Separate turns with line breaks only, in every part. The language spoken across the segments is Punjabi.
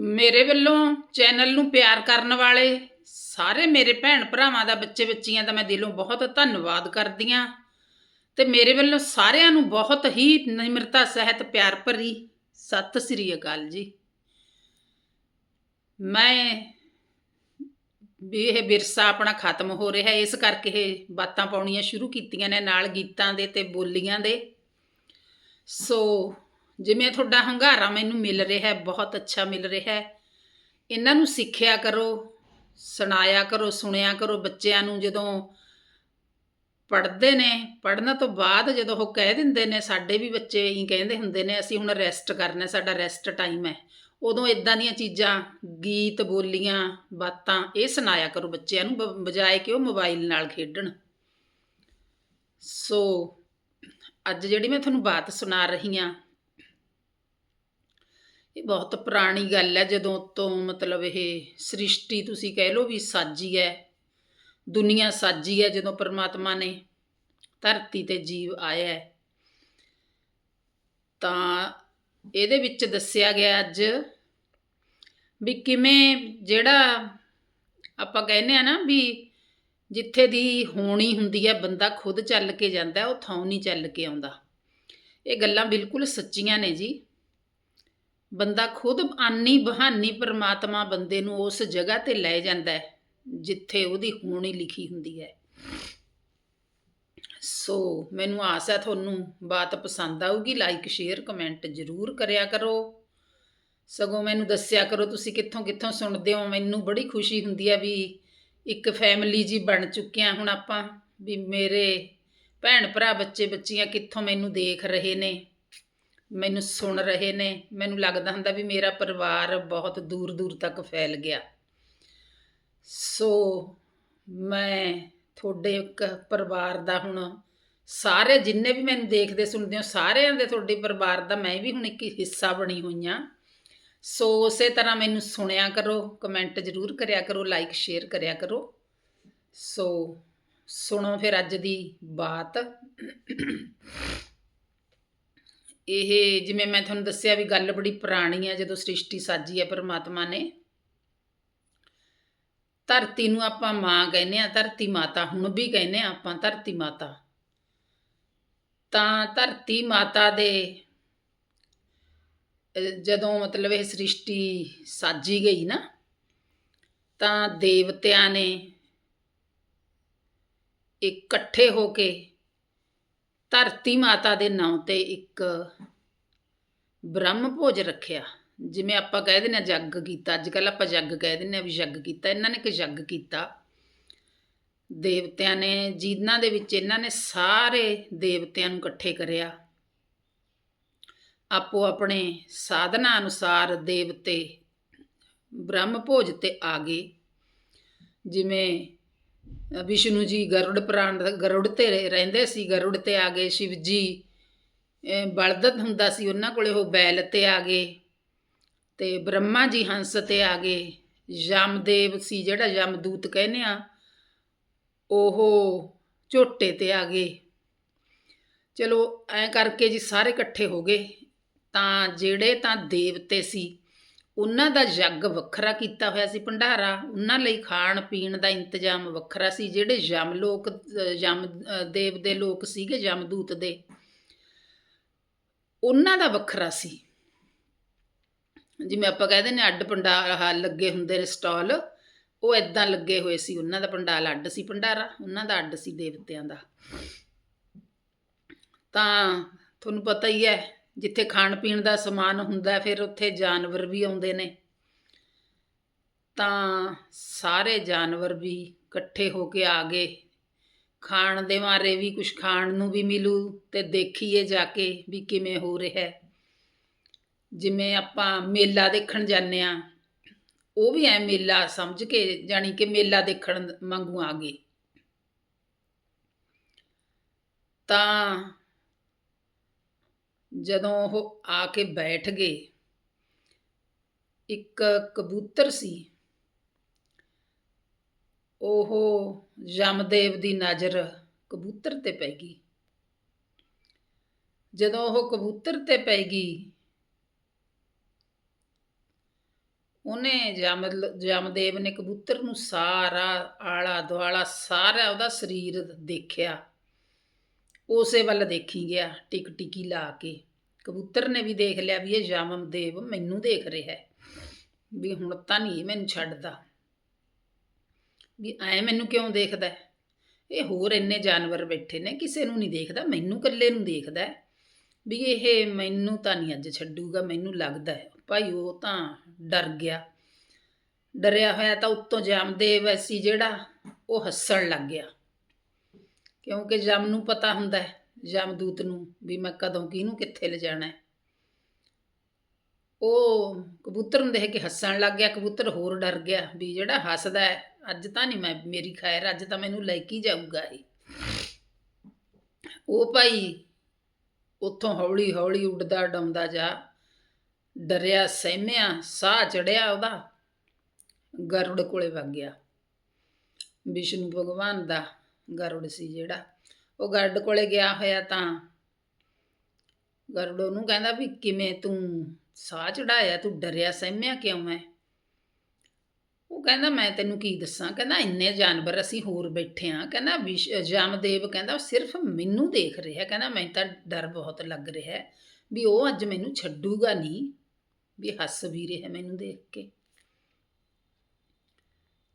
ਮੇਰੇ ਵੱਲੋਂ ਚੈਨਲ ਨੂੰ ਪਿਆਰ ਕਰਨ ਵਾਲੇ ਸਾਰੇ ਮੇਰੇ ਭੈਣ ਭਰਾਵਾਂ ਦਾ, ਬੱਚੇ ਬੱਚੀਆਂ ਦਾ ਮੈਂ ਦਿਲੋਂ ਬਹੁਤ ਧੰਨਵਾਦ ਕਰਦੀ ਹਾਂ। ਤੇ ਮੇਰੇ ਵੱਲੋਂ ਸਾਰਿਆਂ ਨੂੰ ਬਹੁਤ ਹੀ ਨਿਮਰਤਾ, ਸਹਿਤ, ਪਿਆਰ ਭਰੀ ਸਤਿ ਸ੍ਰੀ ਅਕਾਲ ਜੀ। ਮੈਂ ਵੀ ਇਹ ਵਿਰਸਾ ਆਪਣਾ ਖਤਮ ਹੋ ਰਿਹਾ, ਇਸ ਕਰਕੇ ਇਹ ਬਾਤਾਂ ਪਾਉਣੀਆਂ ਸ਼ੁਰੂ ਕੀਤੀਆਂ ਨੇ ਨਾਲ ਗੀਤਾਂ ਦੇ ਤੇ ਬੋਲੀਆਂ ਦੇ। ਸੋ ਜਿਵੇਂ ਤੁਹਾਡਾ ਹੰਗਾਰਾ ਮੈਨੂੰ ਮਿਲ ਰਿਹਾ ਹੈ, ਬਹੁਤ ਅੱਛਾ ਮਿਲ ਰਿਹਾ ਹੈ, ਇਹਨਾਂ ਨੂੰ ਸਿੱਖਿਆ ਕਰੋ, ਸੁਣਾਇਆ ਕਰੋ, ਸੁਣਿਆ ਕਰੋ ਬੱਚਿਆਂ ਨੂੰ ਜਦੋਂ ਪੜ੍ਹਦੇ ਨੇ, ਪੜ੍ਹਨ ਤੋਂ ਬਾਅਦ ਜਦੋਂ ਉਹ ਕਹਿ ਦਿੰਦੇ ਨੇ, ਸਾਡੇ ਵੀ ਬੱਚੇ ਹੀ ਕਹਿੰਦੇ ਹੁੰਦੇ ਨੇ, ਅਸੀਂ ਹੁਣ ਰੈਸਟ ਕਰਨਾ, ਸਾਡਾ ਰੈਸਟ ਟਾਈਮ ਹੈ। ਉਦੋਂ ਇਦਾਂ ਦੀਆਂ ਚੀਜ਼ਾਂ, ਗੀਤ, ਬੋਲੀਆਂ, ਬਾਤਾਂ, ਇਹ ਸੁਣਾਇਆ ਕਰੋ ਬੱਚਿਆਂ ਨੂੰ, ਬ- ਬਜਾਏ ਕਿ ਉਹ ਮੋਬਾਈਲ ਨਾਲ ਖੇਡਣ। ਸੋ, ਅੱਜ ਜਿਹੜੀ ਮੈਂ ਤੁਹਾਨੂੰ ਬਾਤ ਸੁਣਾ ਰਹੀ ਹਾਂ ਇਹ ਬਹੁਤ ਪੁਰਾਣੀ ਗੱਲ ਹੈ, ਜਦੋਂ ਤੋਂ ਮਤਲਬ ਇਹ ਸ੍ਰਿਸ਼ਟੀ ਤੁਸੀਂ ਕਹਿ ਲਓ ਵੀ ਸਾਜੀ ਹੈ, ਦੁਨੀਆ ਸਾਜੀ ਹੈ, ਜਦੋਂ ਪਰਮਾਤਮਾ ਨੇ ਧਰਤੀ ਤੇ ਜੀਵ ਆਇਆ ਹੈ। ਤਾਂ ਇਹਦੇ ਵਿੱਚ ਦੱਸਿਆ ਗਿਆ ਅੱਜ ਵੀ ਕਿਵੇਂ ਜਿਹੜਾ ਆਪਾਂ ਕਹਿੰਦੇ ਆ ਨਾ ਵੀ ਜਿੱਥੇ ਦੀ ਹੋਣੀ ਹੁੰਦੀ ਹੈ, ਬੰਦਾ ਖੁਦ ਚੱਲ ਕੇ ਜਾਂਦਾ, ਉਹ ਥਾਂ ਨਹੀਂ ਚੱਲ ਕੇ ਆਉਂਦਾ। ਇਹ ਗੱਲਾਂ ਬਿਲਕੁਲ ਸੱਚੀਆਂ ਨੇ ਜੀ। ਬੰਦਾ ਖੁਦ ਆਨੀ ਬਹਾਨੀ ਪਰਮਾਤਮਾ ਬੰਦੇ ਨੂੰ ਉਸ ਜਗ੍ਹਾ ਤੇ ਲੈ ਜਾਂਦਾ ਹੈ, ਜਿੱਥੇ ਉਹਦੀ ਹੋਣੀ ਲਿਖੀ ਹੁੰਦੀ ਹੈ। ਸੋ ਮੈਨੂੰ ਆਸ ਹੈ ਤੁਹਾਨੂੰ ਬਾਤ ਪਸੰਦ ਆਊਗੀ ਲਾਈਕ ਸ਼ੇਅਰ ਕਮੈਂਟ ਜ਼ਰੂਰ ਕਰਿਆ ਕਰੋ। ਸਗੋਂ ਮੈਨੂੰ ਦੱਸਿਆ ਕਰੋ ਤੁਸੀਂ ਕਿੱਥੋਂ ਕਿੱਥੋਂ ਸੁਣਦੇ ਹੋ, ਮੈਨੂੰ ਬੜੀ ਖੁਸ਼ੀ ਹੁੰਦੀ ਹੈ ਵੀ ਇੱਕ ਫੈਮਿਲੀ ਜੀ ਬਣ ਚੁੱਕਿਆ ਹੁਣ ਆਪਾਂ, ਵੀ ਮੇਰੇ ਭੈਣ ਭਰਾ ਬੱਚੇ ਬੱਚੀਆਂ ਕਿੱਥੋਂ ਮੈਨੂੰ ਦੇਖ ਰਹੇ ਨੇ। ਮੈਨੂੰ ਸੁਣ ਰਹੇ ਨੇ, ਮੈਨੂੰ ਲੱਗਦਾ ਹੁੰਦਾ ਵੀ ਮੇਰਾ ਪਰਿਵਾਰ ਬਹੁਤ ਦੂਰ ਦੂਰ ਤੱਕ ਫੈਲ ਗਿਆ। ਸੋ ਮੈਂ ਤੁਹਾਡੇ ਇੱਕ ਪਰਿਵਾਰ ਦਾ ਹੁਣ ਸਾਰੇ ਜਿੰਨੇ ਵੀ ਮੈਨੂੰ ਦੇਖਦੇ ਸੁਣਦੇ ਹੋ, ਸਾਰਿਆਂ ਦੇ ਤੁਹਾਡੇ ਪਰਿਵਾਰ ਦਾ ਮੈਂ ਵੀ ਹੁਣ ਇੱਕ ਹਿੱਸਾ ਬਣੀ ਹੋਈ ਹਾਂ। ਸੋ ਉਸੇ ਤਰ੍ਹਾਂ ਮੈਨੂੰ ਸੁਣਿਆ ਕਰੋ, ਕਮੈਂਟ ਜ਼ਰੂਰ ਕਰਿਆ ਕਰੋ, ਲਾਈਕ, ਸ਼ੇਅਰ ਕਰਿਆ ਕਰੋ। ਸੋ ਸੁਣੋ ਫਿਰ ਅੱਜ ਦੀ ਬਾਤ। ਇਹ ਜਿਵੇਂ ਮੈਂ ਤੁਹਾਨੂੰ ਦੱਸਿਆ ਵੀ ਗੱਲ ਬੜੀ ਪੁਰਾਣੀ ਹੈ ਜਦੋਂ ਸ੍ਰਿਸ਼ਟੀ ਸਾਜੀ ਹੈ ਪਰਮਾਤਮਾ ਨੇ। ਧਰਤੀ ਨੂੰ ਆਪਾਂ ਮਾਂ ਕਹਿੰਦੇ ਆ, ਧਰਤੀ ਮਾਤਾ ਹੁਣ ਵੀ ਕਹਿੰਦੇ ਆ ਆਪਾਂ ਧਰਤੀ ਮਾਤਾ। ਤਾਂ ਧਰਤੀ ਮਾਤਾ ਦੇ ਜਦੋਂ ਮਤਲਬ ਇਹ ਸ੍ਰਿਸ਼ਟੀ ਸਾਜੀ ਗਈ ਨਾ, ਤਾਂ ਦੇਵਤਿਆਂ ਨੇ ਇਕੱਠੇ ਹੋ ਕੇ ਧਰਤੀ ਮਾਤਾ ਦੇ ਨਾਂ ਤੇ ਇੱਕ ਬ੍ਰਹਮ ਭੋਜ ਰੱਖਿਆ। ਜਿਵੇਂ ਆਪਾਂ ਕਹਿ ਦਿੰਦੇ ਆ ਜੱਗ ਕੀਤਾ, ਅੱਜ ਕੱਲ ਆਪਾਂ ਜੱਗ ਕਹਿ ਦਿੰਦੇ ਆ ਵੀ ਜੱਗ ਕੀਤਾ, ਇਹਨਾਂ ਨੇ ਇੱਕ ਜੱਗ ਕੀਤਾ। ਦੇਵਤਿਆਂ ਨੇ, ਜਿਨ੍ਹਾਂ ਦੇ ਵਿੱਚ ਇਹਨਾਂ ਨੇ ਸਾਰੇ ਦੇਵਤਿਆਂ ਨੂੰ ਇਕੱਠੇ ਕਰਿਆ। ਆਪੋ ਆਪਣੇ ਸਾਧਨਾ ਅਨੁਸਾਰ ਦੇਵਤੇ ਬ੍ਰਹਮ ਭੋਜ ਤੇ ਆ ਗਏ। ਜਿਵੇਂ ਵਿਸ਼ਨੂੰ ਜੀ ਗਰੁੜ ਪ੍ਰਾਣ ਗਰੁੜ ਤੇ ਰਹਿੰਦੇ ਸੀ ਗਰੁੜ ਤੇ ਆ ਗਏ ਸ਼ਿਵ ਜੀ ਬਲਦਤ ਹੁੰਦਾ ਸੀ ਉਹਨਾਂ ਕੋਲੇ ਉਹ ਬੈਲ ਤੇ ਆ ਗਏ ਤੇ ਬ੍ਰਹਮਾ ਜੀ ਹੰਸ ਤੇ ਆ ਗਏ ਯਮਦੇਵ ਸੀ ਜਿਹੜਾ ਯਮਦੂਤ ਕਹਿੰਦੇ ਆ ਉਹ ਝੋਟੇ ਤੇ ਆ ਗਏ ਚਲੋ ਐ ਕਰਕੇ ਜੀ ਸਾਰੇ ਇਕੱਠੇ ਹੋ ਗਏ ਤਾਂ ਜਿਹੜੇ ਤਾਂ ਦੇਵਤੇ ਸੀ ਉਹਨਾਂ ਦਾ ਜੱਗ ਵੱਖਰਾ ਕੀਤਾ ਹੋਇਆ ਸੀ ਭੰਡਾਰਾ। ਉਹਨਾਂ ਲਈ ਖਾਣ ਪੀਣ ਦਾ ਇੰਤਜ਼ਾਮ ਵੱਖਰਾ ਸੀ, ਜਿਹੜੇ ਯਮ ਲੋਕ, ਯਮ ਦੇਵ ਦੇ ਲੋਕ ਸੀਗੇ ਯਮਦੂਤ ਦੇ। ਉਹਨਾਂ ਦਾ ਵੱਖਰਾ ਸੀ। ਜਿਵੇਂ ਆਪਾਂ ਕਹਿੰਦੇ ਨੇ ਅੱਡ ਪੰਡਾਲ ਲੱਗੇ ਹੁੰਦੇ ਨੇ ਸਟਾਲ, ਉਹ ਇਦਾਂ ਲੱਗੇ ਹੋਏ ਸੀ। ਉਹਨਾਂ ਦਾ ਪੰਡਾਲ ਅੱਡ ਸੀ ਭੰਡਾਰਾ, ਉਹਨਾਂ ਦਾ ਅੱਡ ਸੀ ਦੇਵਤਿਆਂ ਦਾ। ਤਾਂ ਤੁਹਾਨੂੰ ਪਤਾ ਹੀ ਹੈ ਜਿੱਥੇ ਖਾਣ ਪੀਣ ਦਾ ਸਮਾਨ ਹੁੰਦਾ, ਫਿਰ ਉੱਥੇ ਜਾਨਵਰ ਵੀ ਆਉਂਦੇ ਨੇ। ਤਾਂ ਸਾਰੇ ਜਾਨਵਰ ਵੀ ਇਕੱਠੇ ਹੋ ਕੇ ਆ ਗਏ। ਖਾਣ ਦੇ ਮਾਰੇ ਵੀ ਕੁਝ ਖਾਣ ਨੂੰ ਵੀ ਮਿਲੂ ਤੇ ਦੇਖੀਏ ਜਾ ਕੇ ਵੀ ਕਿਵੇਂ ਹੋ ਰਿਹਾ। ਹੈ ਜਿਵੇਂ ਆਪਾਂ ਮੇਲਾ ਦੇਖਣ ਜਾਂਦੇ ਆ ਉਹ ਵੀ ਐ ਮੇਲਾ ਸਮਝ ਕੇ ਜਾਣੀ ਕਿ ਮੇਲਾ ਦੇਖਣ ਮੰਗੂ ਆ ਗਏ। ਤਾਂ ਜਦੋਂ ਉਹ ਆ ਕੇ ਬੈਠ ਗਏ, ਇੱਕ ਕਬੂਤਰ ਸੀ। ਉਹ ਯਮਦੇਵ ਦੀ ਨਜ਼ਰ ਕਬੂਤਰ ਤੇ ਪੈ ਗਈ। ਜਦੋਂ ਉਹ ਕਬੂਤਰ ਤੇ ਪੈ ਗਈ, ਉਹਨੇ ਜਮ ਜਮਦੇਵ ਨੇ ਕਬੂਤਰ ਨੂੰ ਸਾਰਾ ਆਲਾ ਦੁਆਲਾ ਸਾਰਾ ਉਹਦਾ ਸਰੀਰ ਦੇਖਿਆ। ਉਸੇ ਵੱਲ ਦੇਖੀ ਗਿਆ ਟਿਕ ਟਿਕੀ ਲਾ ਕੇ। ਕਬੂਤਰ ਨੇ ਵੀ ਦੇਖ ਲਿਆ ਵੀ ਇਹ ਜਮਦੇਵ ਮੈਨੂੰ ਦੇਖ ਰਿਹਾ ਹੈ। ਵੀ ਹੁਣ ਤਾਂ ਨਹੀਂ ਇਹ ਮੈਨੂੰ ਛੱਡਦਾ। ਵੀ ਐ ਮੈਨੂੰ ਕਿਉਂ ਦੇਖਦਾ ਇਹ ਹੋਰ ਇੰਨੇ ਜਾਨਵਰ ਬੈਠੇ ਨੇ, ਕਿਸੇ ਨੂੰ ਨਹੀਂ ਦੇਖਦਾ, ਮੈਨੂੰ ਇਕੱਲੇ ਨੂੰ ਦੇਖਦਾ ਵੀ ਇਹ ਮੈਨੂੰ ਤਾਂ ਨਹੀਂ ਅੱਜ ਛੱਡੂਗਾ, ਮੈਨੂੰ ਲੱਗਦਾ ਹੈ। ਭਾਈ ਉਹ ਤਾਂ ਡਰ ਗਿਆ। ਡਰਿਆ ਹੋਇਆ ਤਾਂ ਉੱਤੋਂ ਜਮਦੇਵ ਐਸੀ ਜਿਹੜਾ ਉਹ ਹੱਸਣ ਲੱਗ ਗਿਆ। ਕਿਉਂਕਿ ਜਮ ਨੂੰ ਪਤਾ ਹੁੰਦਾ ਹੈ ਜਮਦੂਤ ਨੂੰ ਵੀ ਮੈਂ ਕਦੋਂ ਕਿਹਨੂੰ ਕਿੱਥੇ ਲਿਜਾਣਾ ਹੈ। ਉਹ ਕਬੂਤਰ ਨੂੰ ਦੇਖ ਕੇ ਹੱਸਣ ਲੱਗ ਗਿਆ, ਕਬੂਤਰ ਹੋਰ ਡਰ ਗਿਆ ਵੀ ਜਿਹੜਾ ਹੱਸਦਾ ਹੈ, ਅੱਜ ਤਾਂ ਨਹੀਂ ਮੈਂ, ਮੇਰੀ ਖੈਰ, ਅੱਜ ਤਾਂ ਮੈਨੂੰ ਲੈ ਕੇ ਜਾਊਗਾ ਇਹ। ਉਹ ਭਾਈ ਉੱਥੋਂ ਹੌਲੀ ਹੌਲੀ ਉੱਡਦਾ, ਡਾਉਂਦਾ ਜਾ, ਡਰਿਆ, ਸਹਿਮਿਆ, ਸਾਹ ਚੜਿਆ ਉਹਦਾ, ਗਰੁੜ ਕੋਲੇ ਵਗ ਗਿਆ। ਵਿਸ਼ਨੂੰ ਭਗਵਾਨ ਦਾ ਗਰੁੜ ਸੀ ਜਿਹੜਾ। ਉਹ ਗਰੁੜ ਕੋਲੇ ਗਿਆ ਹੋਇਆ ਤਾਂ ਗਰੁੜ ਉਹਨੂੰ ਕਹਿੰਦਾ ਵੀ ਕਿਵੇਂ ਤੂੰ ਸਾਹ ਚੜਾਇਆ, ਤੂੰ ਡਰਿਆ ਸਹਿਮਿਆ ਕਿਉਂ ਹੈ ਉਹ ਕਹਿੰਦਾ, ਮੈਂ ਤੈਨੂੰ ਕੀ ਦੱਸਾਂ? ਕਹਿੰਦਾ, ਇੰਨੇ ਜਾਨਵਰ ਅਸੀਂ ਹੋਰ ਬੈਠੇ ਆ। ਕਹਿੰਦਾ, ਵਿਸ਼ ਜਮਦੇਵ ਕਹਿੰਦਾ, ਉਹ ਸਿਰਫ ਮੈਨੂੰ ਦੇਖ ਰਿਹਾ। ਕਹਿੰਦਾ ਮੈਨੂੰ ਤਾਂ ਡਰ ਬਹੁਤ ਲੱਗ ਰਿਹਾ ਵੀ ਉਹ ਅੱਜ ਮੈਨੂੰ ਛੱਡੂਗਾ ਨਹੀਂ, ਵੀ ਹੱਸ ਵੀ ਰਿਹਾ ਮੈਨੂੰ ਦੇਖ ਕੇ।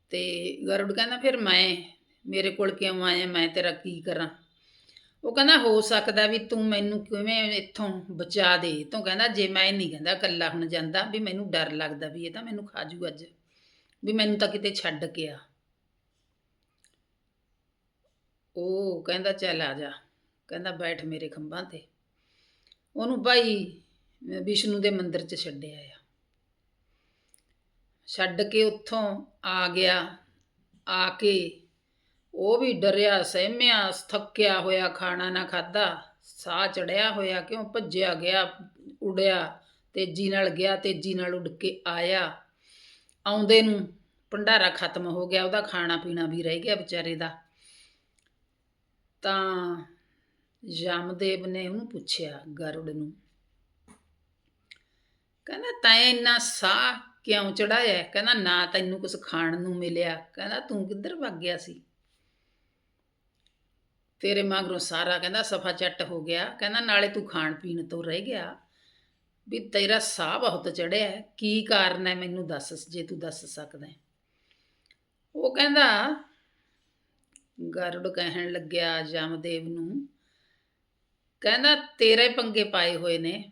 ਤੇ ਗਰੁੜ ਕਹਿੰਦਾ, ਫਿਰ ਮੈਂ ਮੇਰੇ ਕੋਲ ਕਿਉਂ ਆਇਆ, ਮੈਂ ਤੇਰਾ ਕੀ ਕਰਾਂ? ਉਹ ਕਹਿੰਦਾ, ਹੋ ਸਕਦਾ ਵੀ ਤੂੰ ਮੈਨੂੰ ਕਿਵੇਂ ਇੱਥੋਂ ਬਚਾ ਦੇ। ਤੂੰ ਕਹਿੰਦਾ, ਜੇ ਮੈਂ ਨਹੀਂ ਕਹਿੰਦਾ, ਇਕੱਲਾ ਹੁਣ ਜਾਂਦਾ, ਵੀ ਮੈਨੂੰ ਡਰ ਲੱਗਦਾ ਵੀ ਇਹ ਤਾਂ ਮੈਨੂੰ ਖਾ ਜੂ ਅੱਜ। ਵੀ ਮੈਨੂੰ ਤਾਂ ਕਿਤੇ ਛੱਡ ਕੇ ਆ। ਉਹ ਕਹਿੰਦਾ, ਚੱਲ ਆ ਜਾ। ਕਹਿੰਦਾ, ਬੈਠ ਮੇਰੇ ਖੰਭਾਂ ਤੇ। ਉਹਨੂੰ ਭਾਈ ਵਿਸ਼ਨੂੰ ਦੇ ਮੰਦਿਰ 'ਚ ਛੱਡਿਆ ਆ। ਛੱਡ ਕੇ ਉੱਥੋਂ ਆ ਗਿਆ। ਆ ਕੇ ਉਹ ਵੀ ਡਰਿਆ, ਸਹਿਮਿਆ, ਥੱਕਿਆ ਹੋਇਆ ਖਾਣਾ ਨਾ ਖਾਦਾ ਸਾਹ ਚੜਿਆ ਹੋਇਆ, ਕਿਉਂ ਭੱਜਿਆ ਗਿਆ ਉੜਿਆ ਤੇਜ਼ੀ ਨਾਲ ਗਿਆ, ਤੇਜ਼ੀ ਨਾਲ ਉੱਡ ਕੇ ਆਇਆ। ਆਉਂਦੇ ਨੂੰ ਭੰਡਾਰਾ ਖਤਮ ਹੋ ਗਿਆ, ਉਹਦਾ ਖਾਣਾ ਪੀਣਾ ਵੀ ਰਹਿ ਗਿਆ ਵਿਚਾਰੇ ਦਾ। ਤਾਂ ਯਮਦੇਵ ਨੇ ਉਹਨੂੰ ਪੁੱਛਿਆ ਗਰੁੜ ਨੂੰ, ਕਹਿੰਦਾ, ਤੈਂ ਇੰਨਾ ਸਾਹ ਕਿਉਂ ਚੜਾਇਆ ਕਹਿੰਦਾ, ਨਾ, ਤੈਨੂੰ ਕੁਝ ਖਾਣ ਨੂੰ ਮਿਲਿਆ। ਕਹਿੰਦਾ, ਤੂੰ ਕਿੱਧਰ ਭੱਗ ਗਿਆ ਸੀ? ਤੇਰੇ ਮਗਰੋਂ ਸਾਰਾ ਕਹਿੰਦਾ ਸਫਾ ਚੱਟ ਹੋ ਗਿਆ। ਕਹਿੰਦਾ ਨਾਲੇ ਤੂੰ ਖਾਣ ਪੀਣ ਤੋਂ ਰਹਿ ਗਿਆ। ਵੀ ਤੇਰਾ ਸਾਹ ਬਹੁਤ ਚੜਿਆ ਕੀ ਕਾਰਨ ਹੈ ਮੈਨੂੰ ਦੱਸ ਜੇ ਤੂੰ ਦੱਸ ਸਕਦਾ ਉਹ ਕਹਿੰਦਾ ਗਰੁੜ ਕਹਿਣ ਲੱਗਿਆ ਜਮਦੇਵ ਨੂੰ। ਕਹਿੰਦਾ ਤੇਰੇ ਪੰਗੇ ਪਾਏ ਹੋਏ ਨੇ।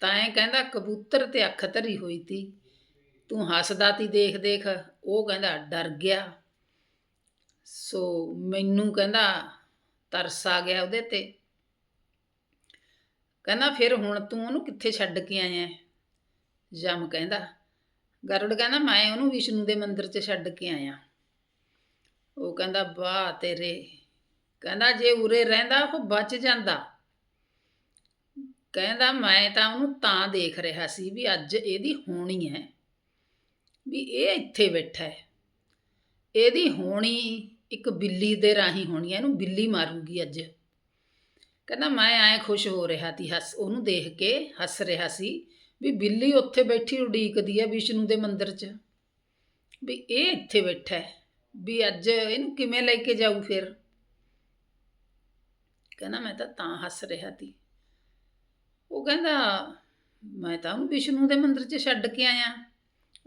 ਤਾਂ ਇਹ ਕਹਿੰਦਾ ਕਬੂਤਰ ਤੇ ਅੱਖ ਧਰੀ ਹੋਈ ਤੀ। ਤੂੰ ਹੱਸਦਾ ਤੀ ਦੇਖ ਦੇਖ ਉਹ ਕਹਿੰਦਾ ਡਰ ਗਿਆ। ਸੋ ਮੈਨੂੰ ਕਹਿੰਦਾ ਤਰਸ ਆ ਗਿਆ ਉਹਦੇ ਤੇ। ਕਹਿੰਦਾ ਫਿਰ ਹੁਣ ਤੂੰ ਉਹਨੂੰ ਕਿੱਥੇ ਛੱਡ ਕੇ ਆਇਆ ਜਮ ਕਹਿੰਦਾ, ਗਰੁੜ ਕਹਿੰਦਾ ਮੈਂ ਉਹਨੂੰ ਵਿਸ਼ਨੂੰ ਦੇ ਮੰਦਿਰ 'ਚ ਛੱਡ ਕੇ ਆਇਆ। ਉਹ ਕਹਿੰਦਾ, ਵਾਹ ਤੇਰੇ। ਕਹਿੰਦਾ ਜੇ ਉਰੇ ਰਹਿੰਦਾ ਉਹ ਬਚ ਜਾਂਦਾ। ਕਹਿੰਦਾ ਮੈਂ ਤਾਂ ਉਹਨੂੰ ਤਾਂ ਦੇਖ ਰਿਹਾ ਸੀ ਵੀ ਅੱਜ ਇਹਦੀ ਹੋਣੀ ਹੈ, ਵੀ ਇਹ ਇੱਥੇ ਬੈਠਾ ਹੈ। ਇਹਦੀ ਹੋਣੀ ਇੱਕ ਬਿੱਲੀ ਦੇ ਰਾਹੀਂ ਹੋਣੀ ਹੈ ਇਹਨੂੰ ਬਿੱਲੀ ਮਾਰੂਗੀ ਅੱਜ। ਕਹਿੰਦਾ ਮੈਂ ਐ ਖੁਸ਼ ਹੋ ਰਿਹਾ ਸੀ, ਹੱਸ, ਉਹਨੂੰ ਦੇਖ ਕੇ ਹੱਸ ਰਿਹਾ ਸੀ ਵੀ ਬਿੱਲੀ ਉੱਥੇ ਬੈਠੀ ਉਡੀਕਦੀ ਹੈ ਵਿਸ਼ਨੂੰ ਦੇ ਮੰਦਿਰ 'ਚ। ਵੀ ਇਹ ਇੱਥੇ ਬੈਠਾ ਹੈ, ਵੀ ਅੱਜ ਇਹਨੂੰ ਕਿਵੇਂ ਲੈ ਕੇ ਜਾਊ ਫਿਰ? ਕਹਿੰਦਾ ਮੈਂ ਤਾਂ ਤਾਂ ਹੱਸ ਰਿਹਾ ਸੀ। ਉਹ ਕਹਿੰਦਾ, ਮੈਂ ਤਾਂ ਉਹਨੂੰ ਵਿਸ਼ਨੂੰ ਦੇ ਮੰਦਿਰ 'ਚ ਛੱਡ ਕੇ ਆਇਆ।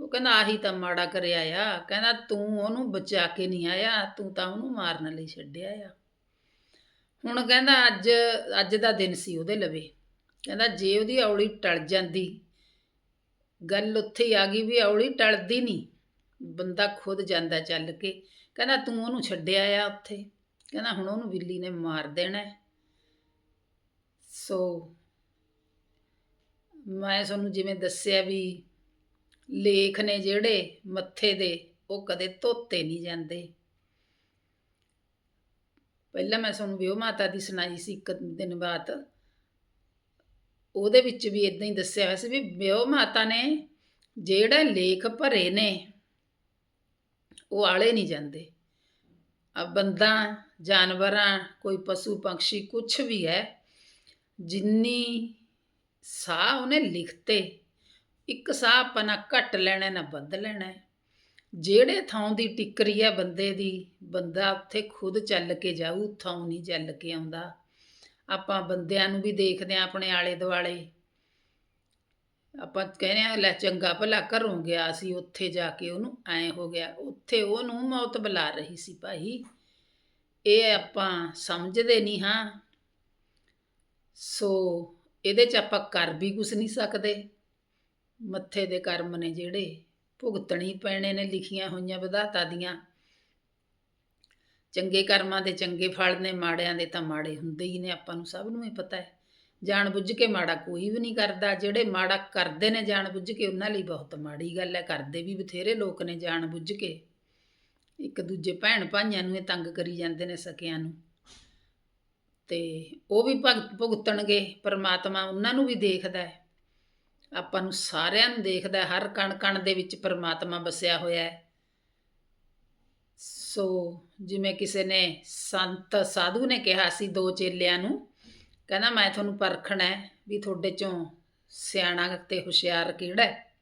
ਉਹ ਕਹਿੰਦਾ, ਆਹੀ ਤਾਂ ਮਾੜਾ ਕਰਿਆ ਆ। ਕਹਿੰਦਾ, ਤੂੰ ਉਹਨੂੰ ਬਚਾ ਕੇ ਨਹੀਂ ਆਇਆ, ਤੂੰ ਤਾਂ ਉਹਨੂੰ ਮਾਰਨ ਲਈ ਛੱਡਿਆ ਆ। ਹੁਣ ਕਹਿੰਦਾ, ਅੱਜ ਅੱਜ ਦਾ ਦਿਨ ਸੀ ਉਹਦੇ ਲਵੇ। ਕਹਿੰਦਾ, ਜੇ ਉਹਦੀ ਔਲੀ ਟਲ ਜਾਂਦੀ, ਗੱਲ ਉੱਥੇ ਹੀ ਆ ਗਈ ਵੀ ਔਲੀ ਟਲਦੀ ਨਹੀਂ, ਬੰਦਾ ਖੁਦ ਜਾਂਦਾ ਚੱਲ ਕੇ। ਕਹਿੰਦਾ, ਤੂੰ ਉਹਨੂੰ ਛੱਡਿਆ ਆ ਉੱਥੇ। ਕਹਿੰਦਾ, ਹੁਣ ਉਹਨੂੰ ਬਿੱਲੀ ਨੇ ਮਾਰ ਦੇਣਾ ਸੋ ਮੈਂ ਤੁਹਾਨੂੰ ਜਿਵੇਂ ਦੱਸਿਆ ਵੀ ਲੇਖ ਨੇ ਜਿਹੜੇ ਮੱਥੇ ਦੇ, ਉਹ ਕਦੇ ਧੋਤੇ ਨਹੀਂ ਜਾਂਦੇ। ਪਹਿਲਾਂ ਮੈਂ ਤੁਹਾਨੂੰ ਵਿਉ ਮਾਤਾ ਦੀ ਸੁਣਾਈ ਸੀ ਇੱਕ ਦਿਨ ਬਾਅਦ। ਉਹਦੇ ਵਿੱਚ ਵੀ ਇਦਾਂ ਹੀ ਦੱਸਿਆ ਹੋਇਆ ਸੀ ਵੀ ਵਿਉ ਮਾਤਾ ਨੇ ਜਿਹੜੇ ਲੇਖ ਭਰੇ ਨੇ, ਉਹ ਆਲੇ ਨਹੀਂ ਜਾਂਦੇ। ਆ ਬੰਦਾ, ਜਾਨਵਰਾਂ, ਕੋਈ ਪਸ਼ੂ ਪੰਛੀ ਕੁਝ ਵੀ ਹੈ, ਜਿੰਨੀ ਸਾਹ ਉਹਨੇ ਲਿਖਤੇ ਇੱਕ ਸਾਹ ਆਪਾਂ ਨਾ ਘੱਟ ਲੈਣਾ, ਨਾ ਵੱਧ ਲੈਣਾ ਜਿਹੜੇ ਥਾਂ ਦੀ ਟਿੱਕਰੀ ਹੈ ਬੰਦੇ ਦੀ, ਬੰਦਾ ਉੱਥੇ ਖੁਦ ਚੱਲ ਕੇ ਜਾਊ, ਥਾਂ ਨਹੀਂ ਚੱਲ ਕੇ ਆਉਂਦਾ। ਆਪਾਂ ਬੰਦਿਆਂ ਨੂੰ ਵੀ ਦੇਖਦੇ ਆ ਆਪਣੇ ਆਲੇ ਦੁਆਲੇ ਆਪਾਂ ਕਹਿੰਦੇ ਆ ਲੈ ਚੰਗਾ ਭਲਾ ਘਰੋਂ ਗਿਆ ਸੀ, ਉੱਥੇ ਜਾ ਕੇ ਉਹਨੂੰ ਐ ਹੋ ਗਿਆ। ਉੱਥੇ ਉਹਨੂੰ ਮੌਤ ਬੁਲਾ ਰਹੀ ਸੀ ਭਾਈ। ਇਹ ਆਪਾਂ ਸਮਝਦੇ ਨਹੀਂ ਹਾਂ। ਸੋ ਇਹਦੇ 'ਚ ਆਪਾਂ ਕਰ ਵੀ ਕੁਛ ਨਹੀਂ ਸਕਦੇ। ਮੱਥੇ ਦੇ ਕਰਮ ਨੇ ਜਿਹੜੇ ਭੁਗਤਣੀ ਪੈਣੇ ਨੇ, ਲਿਖੀਆਂ ਹੋਈਆਂ ਵਿਧਾਤਾ ਦੀਆਂ। ਚੰਗੇ ਕਰਮਾਂ ਦੇ ਚੰਗੇ ਫਲ ਨੇ, ਮਾੜਿਆਂ ਦੇ ਤਾਂ ਮਾੜੇ ਹੁੰਦੇ ਹੀ ਨੇ, ਆਪਾਂ ਨੂੰ ਸਭ ਨੂੰ ਹੀ ਪਤਾ ਹੈ। ਜਾਣ ਬੁੱਝ ਕੇ ਮਾੜਾ ਕੋਈ ਵੀ ਨਹੀਂ ਕਰਦਾ। ਜਿਹੜੇ ਮਾੜਾ ਕਰਦੇ ਨੇ ਜਾਣ ਬੁੱਝ ਕੇ, ਉਹਨਾਂ ਲਈ ਬਹੁਤ ਮਾੜੀ ਗੱਲ ਹੈ। ਕਰਦੇ ਵੀ ਬਥੇਰੇ ਲੋਕ ਨੇ ਜਾਣ ਬੁੱਝ ਕੇ। ਇੱਕ ਦੂਜੇ ਭੈਣ ਭਾਈਆਂ ਨੂੰ ਇਹ ਤੰਗ ਕਰੀ ਜਾਂਦੇ ਨੇ ਸਕਿਆਂ ਨੂੰ। ਤੇ ਉਹ ਵੀ ਭਗਤ, ਭੁਗਤਣਗੇ, ਪਰਮਾਤਮਾ ਉਹਨਾਂ ਨੂੰ ਵੀ ਦੇਖਦਾ ਹੈ। ਆਪਾਂ ਨੂੰ ਸਾਰਿਆਂ ਨੂੰ ਦੇਖਦਾ ਹਰ ਕਣ ਕਣ ਦੇ ਵਿੱਚ ਪਰਮਾਤਮਾ ਵਸਿਆ ਹੋਇਆ ਹੈ। ਸੋ ਜਿਵੇਂ ਕਿਸੇ ਨੇ ਸੰਤ ਸਾਧੂ ਨੇ ਕਿਹਾ ਸੀ ਦੋ ਚੇਲਿਆਂ ਨੂੰ, ਕਹਿੰਦਾ ਮੈਂ ਤੁਹਾਨੂੰ ਪਰਖਣਾ ਹੈ ਵੀ ਤੁਹਾਡੇ ਚੋਂ ਸਿਆਣਾ ਤੇ ਹੁਸ਼ਿਆਰ ਕਿਹੜਾ ਹੈ।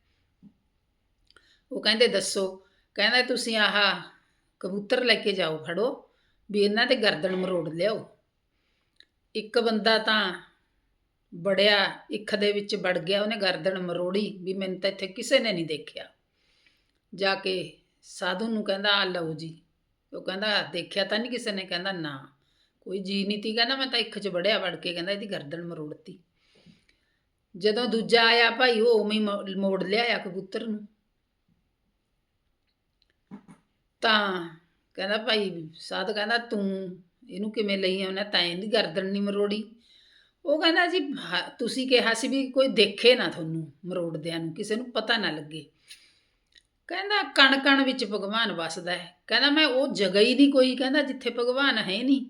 ਉਹ ਕਹਿੰਦੇ, ਦੱਸੋ, ਕਹਿੰਦਾ ਤੁਸੀਂ ਆਹ ਕਬੂਤਰ ਲੈ ਕੇ ਜਾਓ, ਫੜੋ, ਵੀ ਇਹਨਾਂ ਤੇ ਗਰਦਨ ਮਰੋੜ ਲਿਆਓ। ਇੱਕ ਬੰਦਾ ਤਾਂ ਬੜਿਆ ਇੱਖ ਦੇ ਵਿੱਚ ਵੜ ਗਿਆ ਉਹਨੇ ਗਰਦਨ ਮਰੋੜੀ ਵੀ ਮੈਨੂੰ ਤਾਂ ਇੱਥੇ ਕਿਸੇ ਨੇ ਨਹੀਂ ਦੇਖਿਆ। ਜਾ ਕੇ ਸਾਧੂ ਨੂੰ ਕਹਿੰਦਾ ਆ ਲਓ ਜੀ। ਉਹ ਕਹਿੰਦਾ, ਦੇਖਿਆ ਤਾਂ ਨਹੀਂ ਕਿਸੇ ਨੇ? ਕਹਿੰਦਾ, ਨਾ, ਕੋਈ ਜੀ ਨਹੀਂ ਤੀ ਕਹਿੰਦਾ ਮੈਂ ਤਾਂ ਇੱਕ 'ਚ ਵੜਿਆ ਵੜ ਕੇ ਕਹਿੰਦਾ ਇਹਦੀ ਗਰਦਨ ਮਰੋੜਤੀ। ਜਦੋਂ ਦੂਜਾ ਆਇਆ ਭਾਈ, ਉਹ ਉਵੇਂ ਹੀ ਮੋ- ਮੋੜ ਲਿਆਇਆ ਕਬੂਤਰ ਨੂੰ। ਤਾਂ ਕਹਿੰਦਾ, ਭਾਈ, ਸਾਧ ਕਹਿੰਦਾ, ਤੂੰ ਇਹਨੂੰ ਕਿਵੇਂ ਲਈ ਆਉਣਾ ਤਾਂ ਇਹਦੀ ਗਰਦਨ ਨਹੀਂ ਮਰੋੜੀ। ਉਹ ਕਹਿੰਦਾ ਜੀ, ਹ- ਤੁਸੀਂ ਕਿਹਾ ਸੀ ਵੀ ਕੋਈ ਦੇਖੇ ਨਾ ਤੁਹਾਨੂੰ ਮਰੋੜਦਿਆਂ ਨੂੰ, ਕਿਸੇ ਨੂੰ ਪਤਾ ਨਾ ਲੱਗੇ। ਕਹਿੰਦਾ ਕਣ ਕਣ ਵਿੱਚ ਭਗਵਾਨ ਵਸਦਾ ਹੈ। ਕਹਿੰਦਾ, ਮੈਂ ਉਹ ਜਗ੍ਹਾ ਹੀ ਨਹੀਂ ਕੋਈ, ਕਹਿੰਦਾ, ਜਿੱਥੇ ਭਗਵਾਨ ਹੈ ਨਹੀਂ।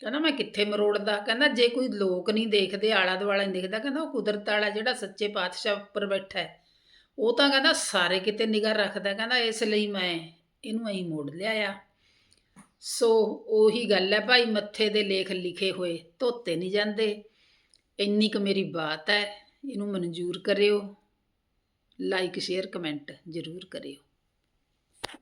ਕਹਿੰਦਾ, ਮੈਂ ਕਿੱਥੇ ਮਰੋੜਦਾ? ਕਹਿੰਦਾ, ਜੇ ਕੋਈ ਲੋਕ ਨਹੀਂ ਦੇਖਦੇ ਆਲਾ ਦੁਆਲਾ ਨਹੀਂ ਦੇਖਦਾ, ਕਹਿੰਦਾ, ਉਹ ਕੁਦਰਤ ਵਾਲਾ ਜਿਹੜਾ ਸੱਚੇ ਪਾਤਸ਼ਾਹ ਉੱਪਰ ਬੈਠਾ ਹੈ, ਉਹ ਤਾਂ ਕਹਿੰਦਾ, ਸਾਰੇ ਕਿਤੇ ਨਿਗਾਹ ਰੱਖਦਾ, ਕਹਿੰਦਾ, ਇਸ ਲਈ ਮੈਂ ਇਹਨੂੰ ਐਂ ਮੋੜ ਲਿਆਇਆ ਸੋ, ਉਹੀ ਗੱਲ ਹੈ ਭਾਈ, ਮੱਥੇ ਦੇ ਲੇਖ ਲਿਖੇ ਹੋਏ, ਧੋਤੇ ਨਹੀਂ ਜਾਂਦੇ। ਇੰਨੀ ਕੁ ਮੇਰੀ ਬਾਤ ਹੈ ਇਹਨੂੰ ਮਨਜ਼ੂਰ ਕਰਿਓ ਲਾਈਕ ਸ਼ੇਅਰ ਕਮੈਂਟ ਜ਼ਰੂਰ ਕਰਿਓ।